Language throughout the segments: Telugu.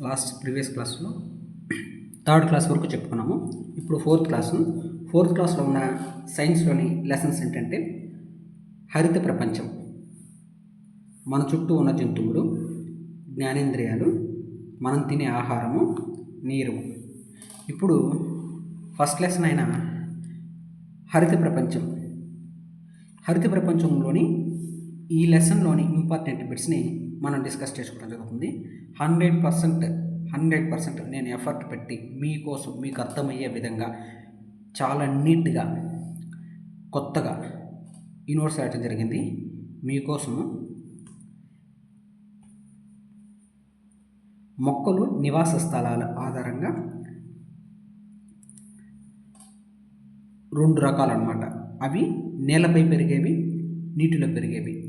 లాస్ట్ ప్రీవియస్ క్లాస్లో థర్డ్ క్లాస్ వరకు చెప్పుకున్నాము. ఇప్పుడు ఫోర్త్ క్లాసు ఫోర్త్ క్లాస్లో ఉన్న సైన్స్లోని లెసన్స్ ఏంటంటే హరిత ప్రపంచం. మన చుట్టూ ఉన్న జంతువులు జ్ఞానేంద్రియాలు మనం తినే ఆహారము నీరు. ఇప్పుడు ఫస్ట్ లెసన్ అయిన హరిత ప్రపంచం. హరిత ప్రపంచంలోని ఈ లెసన్లోని ఇంపార్టెంట్ బిట్స్ని మనం డిస్కస్ చేసుకోవడం జరుగుతుంది. హండ్రెడ్ పర్సెంట్ హండ్రెడ్ పర్సెంట్ నేను ఎఫర్ట్ పెట్టి మీకోసం మీకు అర్థమయ్యే విధంగా చాలా నీట్గా కొత్తగా ఈ నోట్స్ రాయటం జరిగింది. మీకోసము మొక్కలు నివాస స్థలాల ఆధారంగా రెండు రకాలు అవి నేలపై పెరిగేవి నీటిలో పెరిగేవి.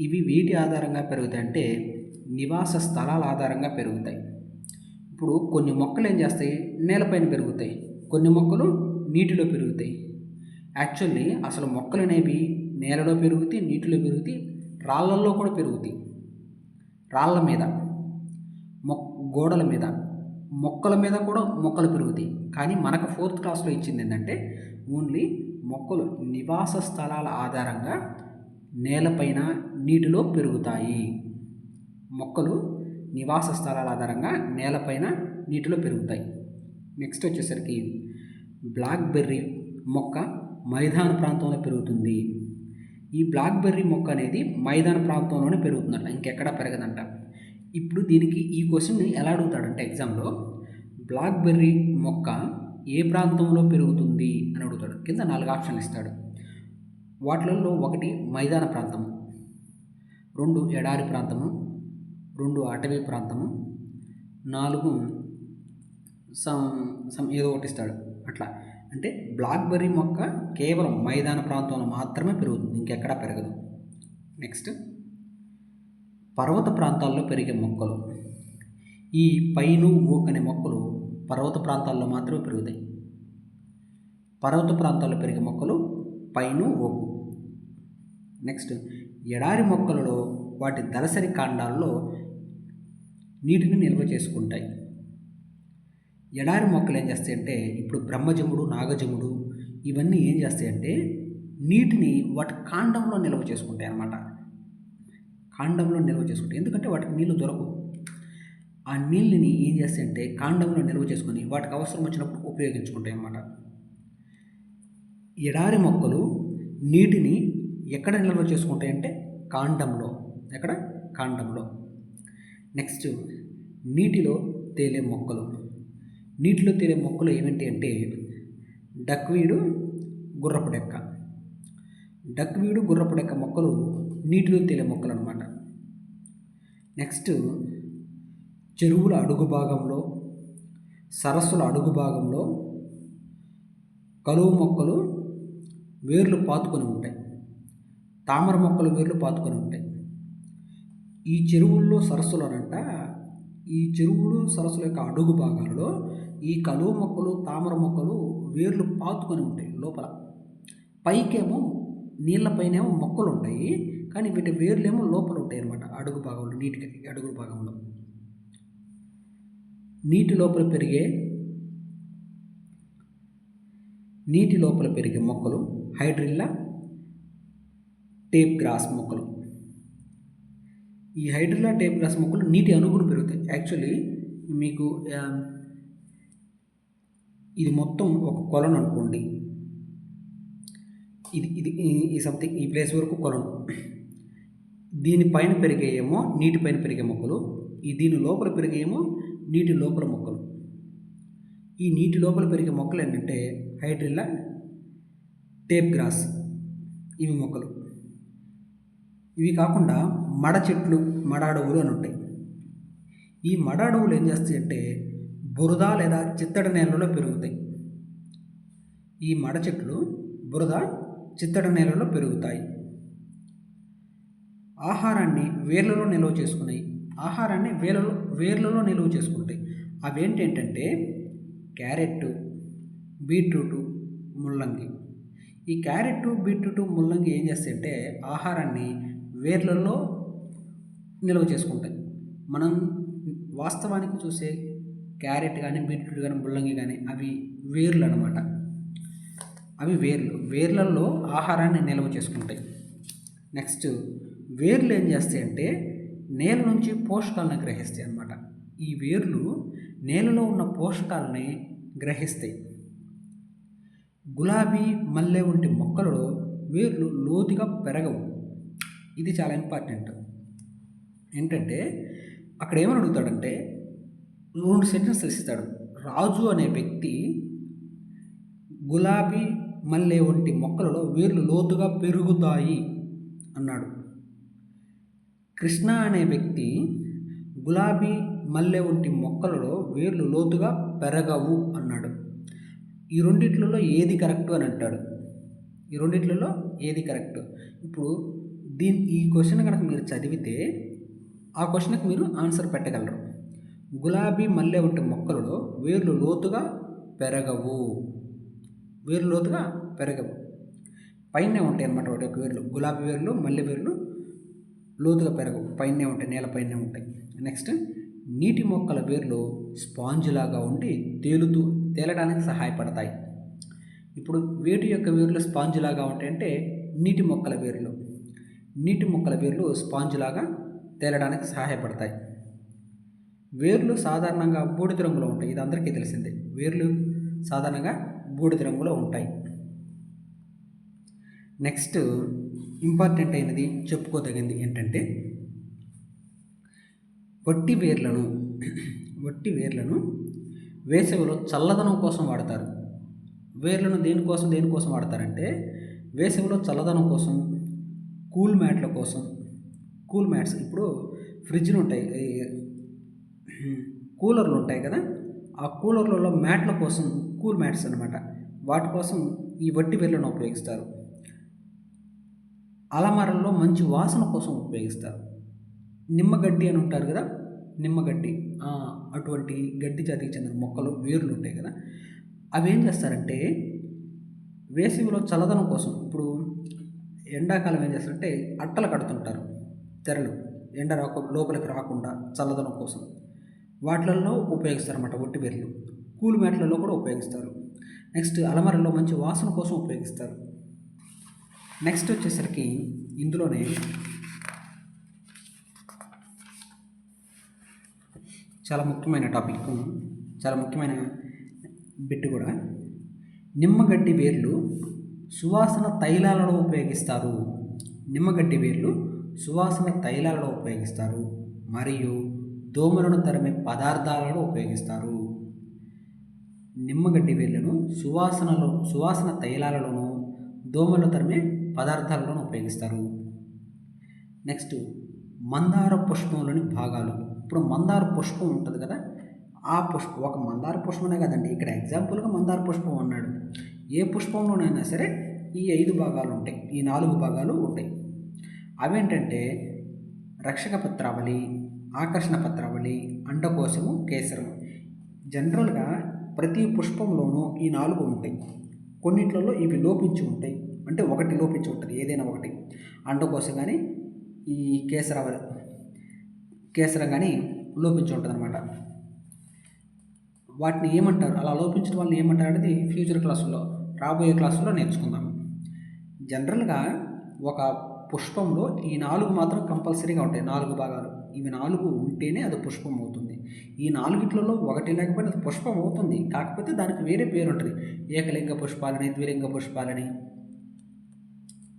ఇవి వీటి ఆధారంగా పెరుగుతాయి అంటే నివాస స్థలాల ఆధారంగా పెరుగుతాయి. ఇప్పుడు కొన్ని మొక్కలు ఏం చేస్తాయి? నేలపైన పెరుగుతాయి. కొన్ని మొక్కలు నీటిలో పెరుగుతాయి. యాక్చువల్లీ అసలు మొక్కలు అనేవి నేలలో పెరుగుతాయి నీటిలో పెరుగుతాయి రాళ్ళల్లో కూడా పెరుగుతాయి. రాళ్ళ మీద మొక్ గోడల మీద మొక్కల మీద కూడా మొక్కలు పెరుగుతాయి. కానీ మనకు ఫోర్త్ క్లాస్లో ఇచ్చింది ఏంటంటే ఓన్లీ మొక్కలు నివాస స్థలాల ఆధారంగా నేలపైన నీటిలో పెరుగుతాయి. మొక్కలు నివాస స్థలాల ఆధారంగా నేలపైన నీటిలో పెరుగుతాయి. నెక్స్ట్ వచ్చేసరికి బ్లాక్బెర్రీ మొక్క మైదాన ప్రాంతంలో పెరుగుతుంది. ఈ బ్లాక్బెర్రీ మొక్క అనేది మైదాన ప్రాంతంలోనే పెరుగుతుందంట ఇంకెక్కడా పెరగదంట. ఇప్పుడు దీనికి ఈ క్వశ్చన్ ఎలా అడుగుతాడంటే ఎగ్జామ్లో బ్లాక్బెర్రీ మొక్క ఏ ప్రాంతంలో పెరుగుతుంది అని అడుగుతాడు. కింద నాలుగు ఆప్షన్లు ఇస్తాడు. వాటిలలో ఒకటి మైదాన ప్రాంతము రెండు ఎడారి ప్రాంతము రెండు అటవీ ప్రాంతము నాలుగు సమ్ సమ్ ఏదో ఒకటి ఇస్తాడు. అట్లా. అంటే బ్లాక్బెర్రీ మొక్క కేవలం మైదాన ప్రాంతంలో మాత్రమే పెరుగుతుంది ఇంకెక్కడా పెరగదు. నెక్స్ట్. పర్వత ప్రాంతాల్లో పెరిగే మొక్కలు. ఈ పైను ఓక్ అనే మొక్కలు పర్వత ప్రాంతాల్లో మాత్రమే పెరుగుతాయి. పర్వత ప్రాంతాల్లో పెరిగే మొక్కలు పైను ఓకు నెక్స్ట్ ఎడారి మొక్కలలో వాటి దళసరి కాండాల్లో నీటిని నిల్వ చేసుకుంటాయి. ఎడారి మొక్కలు ఏం చేస్తాయంటే ఇప్పుడు బ్రహ్మజముడు నాగజముడు ఇవన్నీ ఏం చేస్తాయంటే నీటిని వాటి కాండంలో నిల్వ చేసుకుంటాయి అన్నమాట. కాండంలో నిల్వ చేసుకుంటాయి. ఎందుకంటే వాటికి నీళ్ళు దొరకవు. ఆ నీళ్ళని ఏం చేస్తాయంటే కాండంలో నిల్వ చేసుకొని వాటికి అవసరం వచ్చినప్పుడు ఉపయోగించుకుంటాయి అన్నమాట. ఎడారి మొక్కలు నీటిని ఎక్కడ నిల్వ చేసుకుంటాయంటే కాండంలో. ఎక్కడ? కాండంలో. నెక్స్ట్ నీటిలో తేలే మొక్కలు. నీటిలో తేలే మొక్కలు ఏమిటి అంటే డక్వీడు గుర్రపు డెక్క. డక్వీడు గుర్రపు డెక్క మొక్కలు నీటిలో తేలే మొక్కలు అనమాట నెక్స్ట్ చెరువుల అడుగు భాగంలో సరస్సుల అడుగు భాగంలో కలువు మొక్కలు వేర్లు పాతుకొని ఉంటాయి. తామర మొక్కలు వేర్లు పాతుకొని ఉంటాయి. ఈ చెరువుల్లో సరస్సులోనంట ఈ చెరువులు సరస్సుల యొక్క అడుగు భాగాలలో ఈ కలువ మొక్కలు తామర మొక్కలు వేర్లు పాతుకొని ఉంటాయి లోపల. పైకేమో నీళ్ళపైనేమో మొక్కలు ఉంటాయి కానీ వీటి వేర్లేమో లోపల ఉంటాయి అనమాట అడుగు భాగంలో నీటికి అడుగు భాగంలో. నీటి లోపల పెరిగే నీటి లోపల పెరిగే మొక్కలు హైడ్రిల్లా టేప్ గ్రాస్ మొక్కలు. ఈ హైడ్రిలా టేప్ గ్రాస్ మొక్కలు నీటి అణుగులు పెరుగుతాయి. యాక్చువల్లీ మీకు ఇది మొత్తం ఒక కొలను అనుకోండి. ఇది ఇది ఈ- ఈ సంథింగ్ ఈ ప్లేస్ వరకు కొలను. దీనిపైన పెరిగేయేమో నీటి పైన పెరిగే మొక్కలు. ఈ దీని లోపల పెరిగేయేమో నీటి లోపల మొక్కలు. ఈ నీటి లోపల పెరిగే మొక్కలు ఏంటంటే హైడ్రిల్లా టేప్ గ్రాస్ ఇవి మొక్కలు. ఇవి కాకుండా మడ చెట్లు మడ అడవులు అని ఉంటాయి. ఈ మడ అడవులు ఏం చేస్తాయంటే బురద లేదా చిత్తడి నేలలో పెరుగుతాయి. ఈ మడ చెట్లు బురద చిత్తడి నేలలో పెరుగుతాయి. ఆహారాన్ని వేర్లలో నిల్వ చేసుకున్నాయి ఆహారాన్ని వేలలో వేర్లలో నిల్వ చేసుకుంటాయి. అవేంటేంటంటే క్యారెట్ బీట్రూటు ముల్లంగి. ఈ క్యారెట్ బీట్రూట్ ముల్లంగి ఏం చేస్తాయంటే ఆహారాన్ని వేర్లలో నిల్వ చేసుకుంటాయి. మనం వాస్తవానికి చూసే క్యారెట్ కానీ బీట్రూట్ కానీ ముల్లంగి కానీ అవి వేర్లు అనమాట అవి వేర్లు. వేర్లలో ఆహారాన్ని నిల్వ చేసుకుంటాయి. నెక్స్ట్ వేర్లు ఏం చేస్తాయంటే నేల నుంచి పోషకాలను గ్రహిస్తాయి అన్నమాట. ఈ వేర్లు నేలలో ఉన్న పోషకాలని గ్రహిస్తాయి. గులాబీ మల్లె వంటి మొక్కలలో వేర్లు లోతుగా పెరగవు. ఇది చాలా ఇంపార్టెంట్. ఏంటంటే అక్కడ ఏమని అడుగుతాడంటే రెండు సెంటెన్స్ ఇస్తాడు రాజు అనే వ్యక్తి గులాబీ మల్లె వంటి మొక్కలలో వేర్లు లోతుగా పెరుగుతాయి అన్నాడు. కృష్ణ అనే వ్యక్తి గులాబీ మల్లె వంటి మొక్కలలో వేర్లు లోతుగా పెరగవు అన్నాడు. ఈ రెండిట్లలో ఏది కరెక్ట్ అని అంటాడు? ఈ రెండిట్లలో ఏది కరెక్ట్? ఇప్పుడు దీని ఈ క్వశ్చన్ కనుక మీరు చదివితే ఆ క్వశ్చన్కి మీరు ఆన్సర్ పెట్టగలరు. గులాబీ మల్లె వంటి మొక్కలలో వేర్లు లోతుగా పెరగవు. వేర్లు లోతుగా పెరగవు. పైనే ఉంటాయి అన్నమాట వాటి యొక్క వేర్లు. గులాబీ వేర్లు మల్లె వేర్లు లోతుగా పెరగవు. పైనే ఉంటాయి నేలపైనే ఉంటాయి. నెక్స్ట్ నీటి మొక్కల వేర్లు స్పాంజ్ లాగా ఉండి తేలుతూ తేలడానికి సహాయపడతాయి. ఇప్పుడు వేటి యొక్క వేర్లు స్పాంజ్ లాగా ఉంటాయంటే నీటి మొక్కల వేర్లు. నీటి మొక్కల వేర్లు స్పాంజ్ లాగా తేలడానికి సహాయపడతాయి. వేర్లు సాధారణంగా బూడిద రంగులో ఉంటాయి. ఇది అందరికీ తెలిసిందే. వేర్లు సాధారణంగా బూడిద రంగులో ఉంటాయి. నెక్స్ట్ ఇంపార్టెంట్ అయినది చెప్పుకోదగింది ఏంటంటే వట్టి వేర్లను వట్టి వేర్లను వేసవిలో చల్లదనం కోసం వాడతారు. వేర్లను దేనికోసం దేనికోసం వాడతారంటే వేసవిలో చల్లదనం కోసం కూల్ మ్యాట్ల కోసం కూల్ మ్యాట్స్ ఇప్పుడు ఫ్రిడ్జ్లు ఉంటాయి కూలర్లు ఉంటాయి కదా ఆ కూలర్లలో మ్యాట్ల కోసం కూల్ మ్యాట్స్ అనమాట వాటి కోసం ఈ వట్టి వేర్లను ఉపయోగిస్తారు. అలమారల్లో మంచి వాసన కోసం ఉపయోగిస్తారు. నిమ్మగడ్డి అని ఉంటారు కదా నిమ్మగడ్డి అటువంటి గడ్డి జాతికి చెందిన మొక్కలు వేర్లు ఉంటాయి కదా అవి ఏం చేస్తారంటే వేసవిలో చల్లదనం కోసం ఇప్పుడు ఎండాకాలం ఏం చేస్తారంటే అట్టలు కడుతుంటారు తెరలు. ఎండ రాక లోపలికి రాకుండా చల్లదనం కోసం. వాటిలలో ఉపయోగిస్తారన్నమాట ఒట్టి వేర్లు కూల్ మ్యాట్లలో కూడా ఉపయోగిస్తారు. నెక్స్ట్ అలమరలో మంచి వాసన కోసం ఉపయోగిస్తారు. నెక్స్ట్ వచ్చేసరికి ఇందులోనే చాలా ముఖ్యమైన టాపిక్ చాలా ముఖ్యమైన బిట్ కూడా. నిమ్మగడ్డి వేర్లు సువాసన తైలాలలో ఉపయోగిస్తారు. నిమ్మగడ్డి వేర్లు సువాసన తైలాలలో ఉపయోగిస్తారు. మరియు దోమలను తరిమే పదార్థాలలో ఉపయోగిస్తారు. నిమ్మగడ్డి వేర్లను సువాసనలో సువాసన తైలాలలోను దోమలు తరిమే పదార్థాలను ఉపయోగిస్తారు. నెక్స్ట్ మందార పుష్పంలోని భాగాలు. ఇప్పుడు మందార పుష్పం ఉంటుంది కదా? ఆ పుష్పం ఒక మందార పుష్పమే కదండి. ఇక్కడ ఎగ్జాంపుల్గా మందార పుష్పం అన్నాడు. ఏ పుష్పంలోనైనా సరే ఈ ఐదు భాగాలు ఉంటాయి. ఈ నాలుగు భాగాలు ఉంటాయి. అవేంటంటే రక్షక పత్రావళి ఆకర్షణ పత్రావళి అండకోశము కేసరము. జనరల్గా ప్రతి పుష్పంలోనూ ఈ నాలుగు ఉంటాయి. కొన్నిట్లలో ఇవి లోపించి ఉంటాయి. అంటే ఒకటి లోపించి ఉంటుంది ఏదైనా ఒకటి. అండకోశం కానీ ఈ కేసర కేసరం కానీ లోపించి ఉంటుంది అనమాట వాటిని ఏమంటారు? అలా లోపించడం వల్ల ఏమంటారు అనేది ఫ్యూచర్ క్లాసుల్లో రాబోయే క్లాసుల్లో నేర్చుకుందాం. జనరల్గా ఒక పుష్పంలో ఈ నాలుగు మాత్రం కంపల్సరీగా ఉంటాయి నాలుగు భాగాలు. ఇవి నాలుగు ఉంటేనే అది పుష్పం అవుతుంది. ఈ నాలుగిట్లలో ఒకటి లేకపోయినా అది పుష్పం అవుతుంది. కాకపోతే దానికి వేరే పేరు ఉంటుంది. ఏకలింగ పుష్పాలని ద్విలింగ పుష్పాలని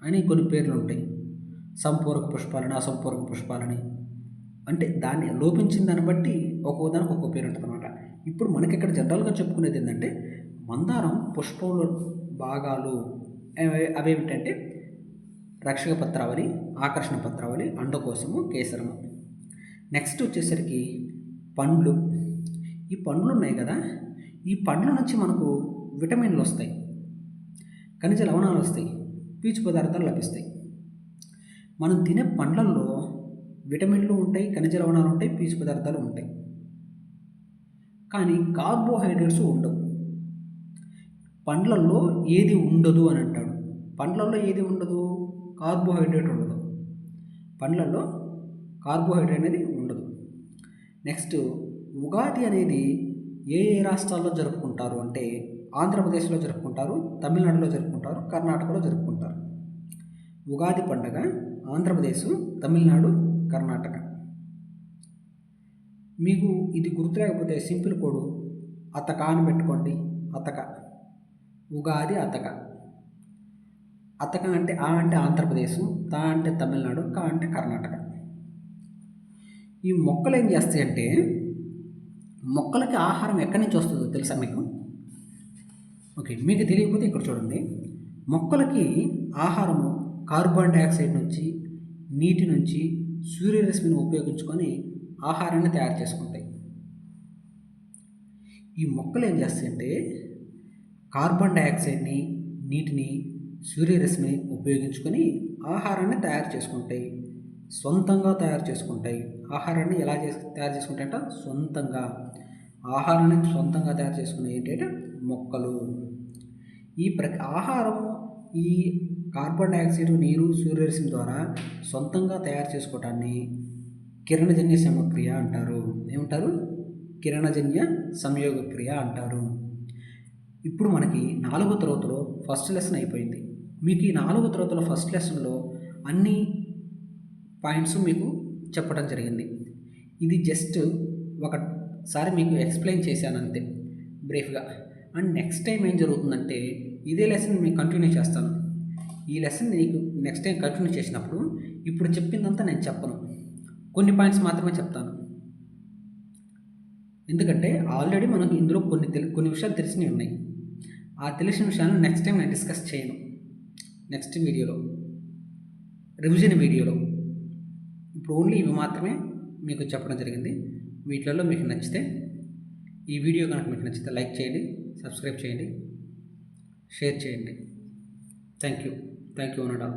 అని కొన్ని పేర్లు ఉంటాయి. సంపూరక పుష్పాలని అసంపూరక పుష్పాలని. అంటే దాన్ని లోపించిన దాన్ని బట్టి ఒక్కో దానికి ఒక్కో పేరు ఉంటుంది అనమాట ఇప్పుడు మనకి ఇక్కడ జనరల్గా చెప్పుకునేది ఏంటంటే మందారం పుష్పంలో భాగాలు అవేమిటంటే రక్షక పత్రావళి ఆకర్షణ పత్రావళి అండకోశము కేసరము. నెక్స్ట్ వచ్చేసరికి పండ్లు. ఈ పండ్లు ఉన్నాయి కదా? ఈ పండ్ల నుంచి మనకు విటమిన్లు వస్తాయి. ఖనిజ లవణాలు వస్తాయి. పీచు పదార్థాలు లభిస్తాయి. మనం తినే పండ్లల్లో విటమిన్లు ఉంటాయి ఖనిజ లవణాలు ఉంటాయి పీచు పదార్థాలు ఉంటాయి. కానీ కార్బోహైడ్రేట్స్ ఉండవు. పండ్లల్లో ఏది ఉండదు అని అంటాడు. పండ్లలో ఏది ఉండదు? కార్బోహైడ్రేట్ ఉండదు. పండ్లలో కార్బోహైడ్రేట్ అనేది ఉండదు. నెక్స్ట్ ఉగాది అనేది ఏ ఏ రాష్ట్రాల్లో జరుపుకుంటారు అంటే ఆంధ్రప్రదేశ్లో జరుపుకుంటారు తమిళనాడులో జరుపుకుంటారు కర్ణాటకలో జరుపుకుంటారు. ఉగాది పండగ ఆంధ్రప్రదేశ్ తమిళనాడు కర్ణాటక. మీకు ఇది గుర్తు లేకపోతే సింపుల్ కోడు అతక అని పెట్టుకోండి. అతక. ఉగాది అతక. అతక అంటే ఆ అంటే ఆంధ్రప్రదేశ్ తా అంటే తమిళనాడు కా అంటే కర్ణాటక. ఈ మొక్కలు ఏం చేస్తాయంటే మొక్కలకి ఆహారం ఎక్కడి నుంచి వస్తుందో తెలుసా మీకు? ఓకే మీకు తెలియకపోతే ఇక్కడ చూడండి. మొక్కలకి ఆహారము కార్బన్ డైఆక్సైడ్ నుంచి నీటి నుంచి సూర్యరశ్మిని ఉపయోగించుకొని ఆహారాన్ని తయారు చేసుకుంటాయి. ఈ మొక్కలు ఏం చేస్తాయంటే కార్బన్ డైఆక్సైడ్ని నీటిని సూర్యరశ్మిని ఉపయోగించుకొని ఆహారాన్ని తయారు చేసుకుంటాయి. సొంతంగా తయారు చేసుకుంటాయి. ఆహారాన్ని ఎలా చేసి తయారు చేసుకుంటాయంట? సొంతంగా. ఆహారాన్ని సొంతంగా తయారు చేసుకునే ఏంటంటే మొక్కలు. ఈ ప్ర ఆహారం ఈ కార్బన్ డైఆక్సైడ్ నీరు సూర్యరశ్మి ద్వారా సొంతంగా తయారు చేసుకోవటాన్ని కిరణజన్య సమక్రియ అంటారు. ఏమంటారు? కిరణజన్య సంయోగ క్రియ అంటారు. ఇప్పుడు మనకి నాలుగో తరగతిలో ఫస్ట్ లెసన్ అయిపోయింది. మీకు ఈ నాలుగో తరగతిలో ఫస్ట్ లెసన్లో అన్ని పాయింట్స్ మీకు చెప్పడం జరిగింది. ఇది జస్ట్ ఒకసారి మీకు ఎక్స్ప్లెయిన్ చేశాను అంతే బ్రీఫ్గా అండ్ నెక్స్ట్ టైం ఏం జరుగుతుందంటే ఇదే లెసన్ మీకు కంటిన్యూ చేస్తాను. ఈ లెసన్ నీకు నెక్స్ట్ టైం కంటిన్యూ చేసినప్పుడు ఇప్పుడు చెప్పిందంతా నేను చెప్పను. కొన్ని పాయింట్స్ మాత్రమే చెప్తాను. ఎందుకంటే ఆల్రెడీ మనకు ఇందులో కొన్ని తెలి కొన్ని విషయాలు తెలిసినవి ఉన్నాయి. ఆ తెలిసిన విషయాలను నెక్స్ట్ టైం నేను డిస్కస్ చేయను. నెక్స్ట్ వీడియోలో రివిజన్ వీడియోలో ఇప్పుడు ఓన్లీ ఇవి మాత్రమే మీకు చెప్పడం జరిగింది. వీటిలలో మీకు నచ్చితే ఈ వీడియో కనుక మీకు నచ్చితే లైక్ చేయండి సబ్స్క్రైబ్ చేయండి షేర్ చేయండి. Thank you thank you అనడా